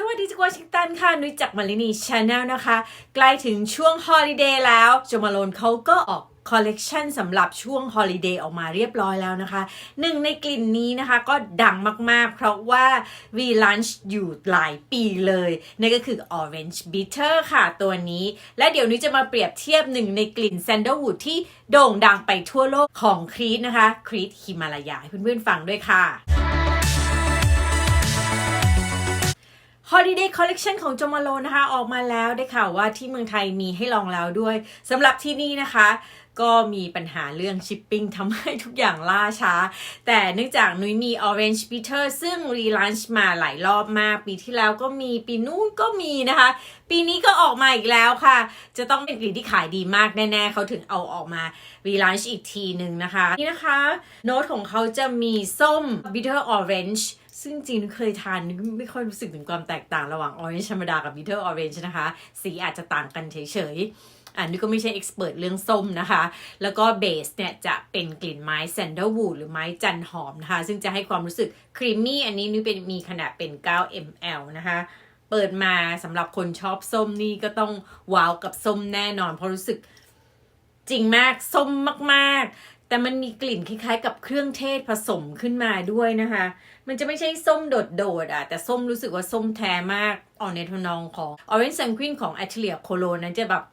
สวัสดีจากวอชิงตันค่ะ นุ้ยจากมารินีชาแนลนะคะ ใกล้ถึงช่วงฮอลิเดย์แล้วจมาโลนเขาก็ออกคอลเลกชันสำหรับช่วงฮอลิเดย์ออกมาเรียบร้อยแล้วนะคะหนึ่งในกลิ่นนี้นะคะก็ดังมากๆ เพราะว่า V Lunch อยู่หลายปีเลย นั่นก็คือ Orange Bitter ค่ะตัวนี้ และเดี๋ยวนุ้ยจะมาเปรียบเทียบหนึ่งในกลิ่น Sandalwood ที่โด่งดังไปทั่วโลกของครีตนะคะครีตฮิมาลายาให้เพื่อนๆฟังด้วยค่ะ Holiday Collection ของจมาโลนะคะออกมาแล้วได้ข่าวว่าที่เมืองไทยมีให้ลองแล้วด้วยสำหรับที่นี่นะคะ ก็มีปัญหาเรื่องชิปปิ้งทำให้ทุกอย่างล่าช้า แต่เนื่องจากนุ้ยมี Orange Bitter ซึ่งรีลันช์มาหลายรอบมาก ปีที่แล้วก็มีปีนู้นก็มีนะคะ ปีนี้ก็ออกมาอีกแล้วค่ะ จะต้องเป็นกลิ่นที่ขายดีมากแน่ ๆ เขาถึงเอาออกมารีลันช์อีกทีหนึ่งนะคะ นี่นะคะ โน้ตของเขาจะมีส้ม Bitter Orange ซึ่งจริงเคยทานไม่ค่อยรู้สึกถึงความแตกต่างระหว่าง Orange ธรรมดากับ Bitter Orange นะคะ สีอาจจะต่างกันเฉยๆอันนี้ก็ไม่ใช่เอ็กซ์เพรสเรื่องส้มนะคะ แล้วก็เบสเนี่ยจะเป็นกลิ่นไม้แซนเดลวูดหรือไม้จันหอมนะคะ ซึ่งจะให้ความรู้สึกครีมมี่ อันนี้นี่เป็นมีขนาดเป็น 9 ml นะคะ เปิดมาสำหรับคนชอบส้มนี่ก็ต้องว้าวกับส้มแน่นอน เพราะรู้สึกจริงมาก ส้มมาก ๆ แต่มันมีกลิ่นคล้ายๆ กับเครื่องเทศผสมขึ้นมาด้วยนะคะ มันจะไม่ใช่ส้มโดดๆอะ แต่ส้มรู้สึกว่าส้มแท้มากออกในทนองของ Orange Sanguine ของ a t e l i e r c o l o นั้นจะแบบ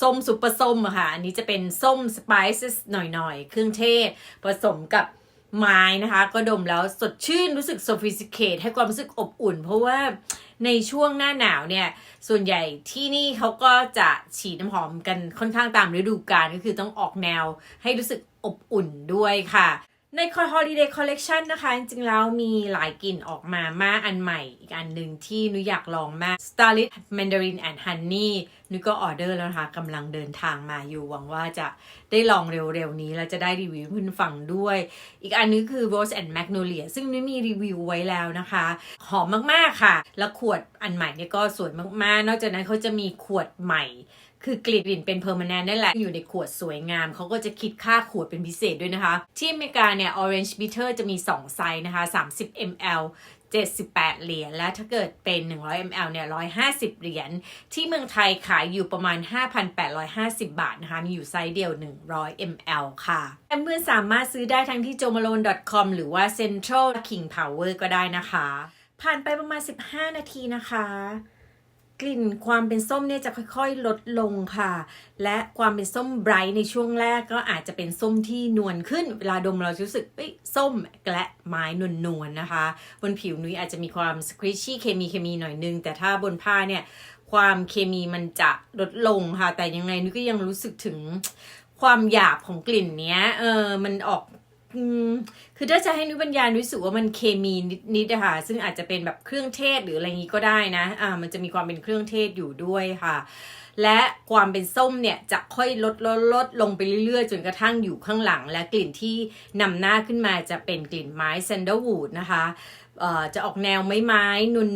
ส้มซุปเปอร์ส้มอะค่ะ อันนี้จะเป็นส้มสไปซ์หน่อยๆ เครื่องเทศ ผสมกับ ไม้นะคะ ก็ดมแล้วสดชื่นรู้สึก sophisticated ให้ความรู้สึกอบอุ่น เพราะว่าในช่วงหน้าหนาวเนี่ย ส่วนใหญ่ที่นี่เขาก็จะฉีดน้ำหอมกันค่อนข้างตามฤดูกาลก็คือต้องออกแนวให้รู้สึกอบอุ่นด้วยค่ะใน Holiday Collection นะคะ จริงๆ แล้วมีหลายกลิ่นออกมามากอันใหม่ อีกอันหนึ่งที่นุยอยากลองมาก Starlit Mandarin and Honey นุยก็ออเดอร์แล้วนะคะกำลังเดินทางมาอยู่หวังว่าจะได้ลองเร็วๆนี้ แล้วจะได้รีวิวพื่อนฟังด้วย อีกอันนึงคือ Rose and Magnolia ซึ่งนุยมีรีวิวไว้แล้วนะคะ หอมมากๆค่ะ แล้วขวดอันใหม่นี่ก็สวยมากๆ นอกจากนั้นเขาจะมีขวดใหม่คือกลิ่นกลิ่นเป็นเพอร์มานแนนนั่นแหละ อยู่ในขวดสวยงาม เขาก็จะคิดค่าขวดเป็นพิเศษด้วยนะคะ ที่อเมริกาเนี่ย Orange Bitter จะมี 2 ไซส์นะคะ 30 ml 78 เหรียญ และถ้าเกิดเป็น 100 ml เนี่ย 150 เหรียญ ที่เมืองไทยขายอยู่ประมาณ 5,850 บาทนะคะ มีอยู่ไซส์เดียว 100 ml ค่ะเพื่อนๆสามารถซื้อได้ทั้งที่ jomalone.com หรือว่า Central King Power ก็ได้นะคะ ผ่านไปประมาณ 15 นาทีนะคะ กลิ่นความเป็นส้มเนี่ยจะค่อยๆ ลดลงค่ะ และความเป็นส้มไบรท์ในช่วงแรกก็อาจจะเป็นส้มที่นวลขึ้น เวลาดมเราจะรู้สึกเอ้ยส้มและไม้นวลๆนะคะ บนผิวนุ้ยอาจจะมีความสคริชชี่เคมีเคมีหน่อยนึง แต่ถ้าบนผ้าเนี่ยความเคมีมันจะลดลงค่ะ แต่ยังไงนุ้ยก็ยังรู้สึกถึงความหยาบของกลิ่นเนี้ยเออมันออก คือถ้าจะให้นุ้ยบรรยายนุ้ยรู้สึกว่ามันเคมีนิดๆอะค่ะซึ่งอาจจะเป็นแบบเครื่องเทศหรืออะไรอย่างนี้ก็ได้นะ อ่า มันจะมีความเป็นเครื่องเทศอยู่ด้วยค่ะ และความเป็นส้มเนี่ยจะค่อยลดลดลดลงไปเรื่อยๆ จนกระทั่งอยู่ข้างหลัง และกลิ่นที่นำหน้าขึ้นมาจะเป็นกลิ่นไม้แซนเดลวูดนะคะเอ่อจะออกแนวไม้ไม้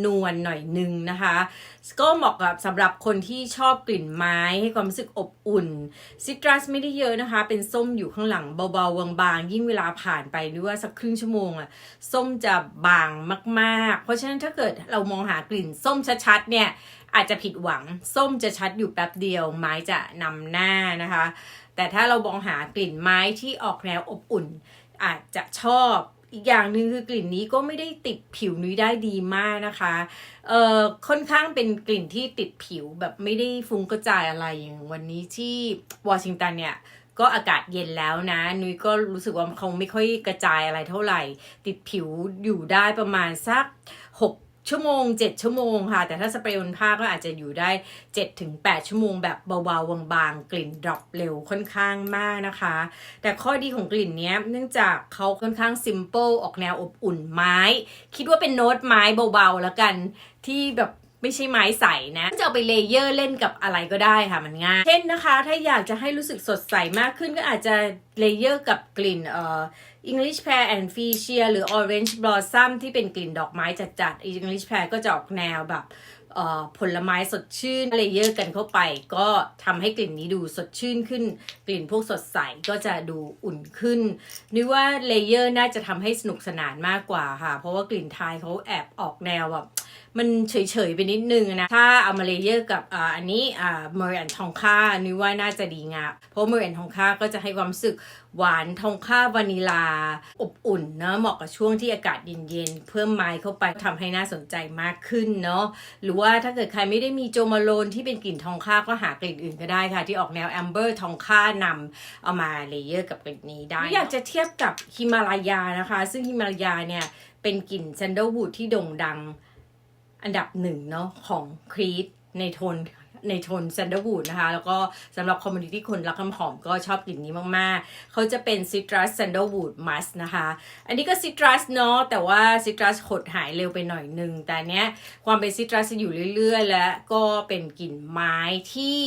นวลๆหน่อยนึงนะคะ ก็เหมาะกับสำหรับคนที่ชอบกลิ่นไม้ให้ความรู้สึกอบอุ่นซิตรัสไม่ได้เยอะนะคะ เป็นส้มอยู่ข้างหลังเบาๆบางๆยิ่งเวลาผ่านไปหรือว่าสักครึ่งชั่วโมงอะส้มจะบางมากๆ เพราะฉะนั้นถ้าเกิดเรามองหากลิ่นส้มชัดๆเนี่ย อาจจะผิดหวัง ส้มจะชัดอยู่แป๊บเดียว ไม้จะนำหน้านะคะ แต่ถ้าเรามองหากลิ่นไม้ที่ออกแนวอบอุ่น อาจจะชอบอีกอย่างหนึ่งคือกลิ่นนี้ก็ไม่ได้ติดผิวนุ้ยได้ดีมากนะคะ เอ่อค่อนข้างเป็นกลิ่นที่ติดผิวแบบไม่ได้ฟุ้งกระจายอะไรอย่างวันนี้ที่วอชิงตันเนี่ยก็อากาศเย็นแล้วนะ นุ้ยก็รู้สึกว่าเขาไม่ค่อยกระจายอะไรเท่าไหร่ ติดผิวอยู่ได้ประมาณสัก6 ชั่วโมง 7 ชั่วโมงค่ะ แต่ถ้าสเปรย์บนผ้าก็อาจจะอยู่ได้ 7-8 ชั่วโมงแบบเบาๆบางๆ กลิ่นดรอปเร็วค่อนข้างมากนะคะ แต่ข้อดีของกลิ่นนี้เนื่องจากเขาค่อนข้างซิมเปิลออกแนวอบอุ่นไม้ คิดว่าเป็นโน้ตไม้เบาๆแล้วกันที่แบบ ไม่ใช่ไม้ใสนะจะเอาไปเลเยอร์เล่นกับอะไรก็ได้ค่ะมันง่าย เช่นนะคะ ถ้าอยากจะให้รู้สึกสดใสมากขึ้นก็อาจจะเลเยอร์กับกลิ่นเอ่อ English pear and fuchsia หรือ orange blossom ที่เป็นกลิ่นดอกไม้จัดๆ English pear ก็จะออกแนวแบบเอ่อผลไม้สดชื่นเลเยอร์กันเข้าไป ก็ทำให้กลิ่นนี้ดูสดชื่นขึ้น กลิ่นพวกสดใสก็จะดูอุ่นขึ้นนึกว่าเลเยอร์น่าจะทำให้สนุกสนานมากกว่าค่ะ เพราะว่ากลิ่นไทยเขาแอบออกแนวแบบ มันเฉยๆไปนิดนึงนะ ถ้าเอามาเลเยอร์กับอ่าอันนี้อ่าเมอร์แอนทองค่านึกว่าน่าจะดีงามเพราะเมอร์แอนทองค่าก็จะให้ความรู้สึกหวานทองค่าวานิลา อบอุ่นเนอะเหมาะกับช่วงที่อากาศเย็นๆ เพิ่มไม้เข้าไปทำให้น่าสนใจมากขึ้นเนาะหรือว่าถ้าเกิดใครไม่ได้มีโจมาโลนที่เป็นกลิ่นทองค่าก็หากลิ่นอื่นก็ได้ค่ะ ที่ออกแนวแอมเบอร์ทองค่านำเอามาเลเยอร์กับกลิ่นนี้ได้ อยากจะเทียบกับฮิมาลายานะคะ ซึ่งฮิมาลายาเนี่ยเป็นกลิ่นแซนเดลวูดที่โด่งดัง อันดับหนึ่งเนาะของครีตในโทนในโทนแซนเดลวูดนะคะ แล้วก็สำหรับคอมมูนิตี้คนรักน้ำหอมก็ชอบกลิ่นนี้มาก ๆ เขาจะเป็นซิตรัสแซนเดลวูดมัสนะคะ อันนี้ก็ซิตรัสเนาะแต่ว่าซิตรัสหดหายเร็วไปหน่อยนึง แต่เนี้ยความเป็นซิตรัสจะอยู่เรื่อย ๆ และก็เป็นกลิ่นไม้ที่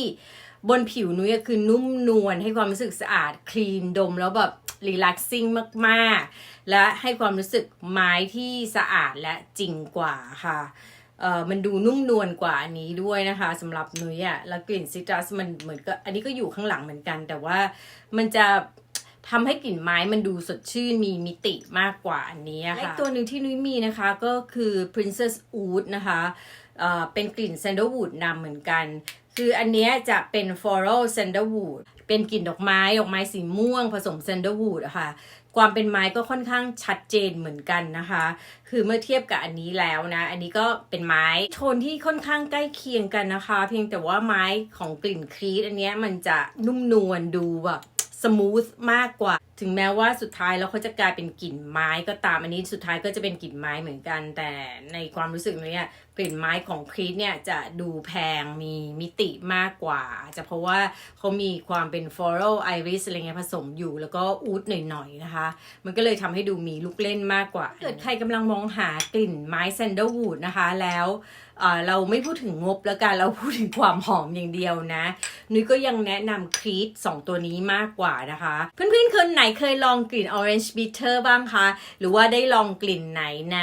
บนผิวนุ้ยคือนุ่มนวลให้ความรู้สึกสะอาดคลีนดมแล้วแบบรีแลกซิ่งมาก ๆ และให้ความรู้สึกไม้ที่สะอาดและจริงกว่าค่ะ เอ่อมันดูนุ่มนวลกว่าอันนี้ด้วยนะคะสำหรับนุ้ยอะแล้วกลิ่นซิตรัสมันเหมือนกับอันนี้ก็อยู่ข้างหลังเหมือนกัน แต่ว่ามันจะทำให้กลิ่นไม้มันดูสดชื่นมีมิติมากกว่าอันนี้ค่ะและอีกตัวหนึ่งที่นุ้ยมีนะคะก็คือ Princess Oud นะคะเอ่อเป็นกลิ่น sandalwood นำเหมือนกัน คืออันเนี้ยจะเป็น floral sandalwood เป็นกลิ่นดอกไม้ ดอกไม้สีม่วงผสม sandalwood อะค่ะ ความเป็นไม้ก็ค่อนข้างชัดเจนเหมือนกันนะคะ คือเมื่อเทียบกับอันนี้แล้วนะ อันนี้ก็เป็นไม้โทนที่ค่อนข้างใกล้เคียงกันนะคะ เพียงแต่ว่าไม้ของกลิ่นครีตอันนี้มันจะนุ่มนวลดูแบบสมูทมากกว่า ถึงแม้ว่าสุดท้ายแล้วเขาจะกลายเป็นกลิ่นไม้ก็ตามอันนี้สุดท้ายก็จะเป็นกลิ่นไม้เหมือนกัน แต่ในความรู้สึกเนี่ยกลิ่นไม้ของครีตเนี่ยจะดูแพงมีมิติมากกว่า จะเพราะว่าเขามีความเป็น floral iris อะไรเงี้ยผสมอยู่แล้วก็อูดหน่อยๆนะคะ มันก็เลยทำให้ดูมีลูกเล่นมากกว่า เกิดใครกำลังมองหากลิ่นไม้แซนเดลวูดนะคะแล้ว เราไม่พูดถึงงบแล้วกันเราพูดถึงความหอมอย่างเดียวนะ นุ้ยก็ยังแนะนำครีต2ตัวนี้มากกว่านะคะ เพื่อนๆคนไหนเคยลองกลิ่น Orange Bitter บ้างคะ หรือว่าได้ลองกลิ่นไหนใน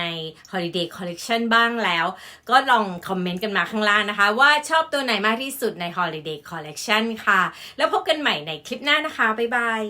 Holiday Collection บ้างแล้ว ก็ลองคอมเมนต์กันมาข้างล่างนะคะ ว่าชอบตัวไหนมากที่สุดใน Holiday Collection ค่ะ แล้วพบกันใหม่ในคลิปหน้านะคะ บ๊ายบาย